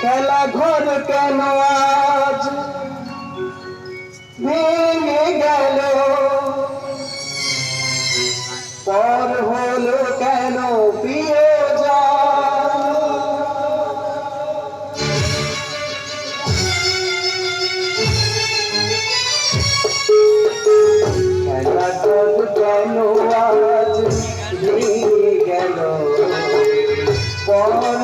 খেলা ঘর কেন আজ? ভেঙে গেল। পর হলো কেন প্রিয় খেলা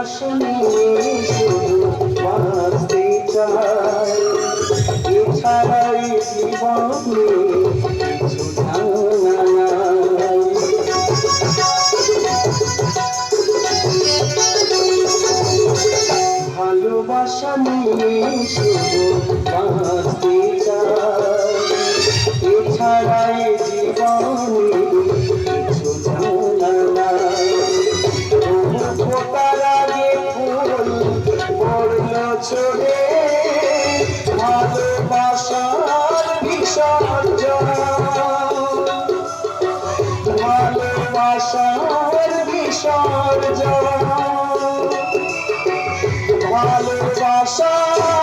নিয়ে শুধু বাঁচতে চাই। এছাড়াই জীবনে ভালোবাসা নিয়ে শুধু ভালোবাসার বিসর্জন ভালোবাসার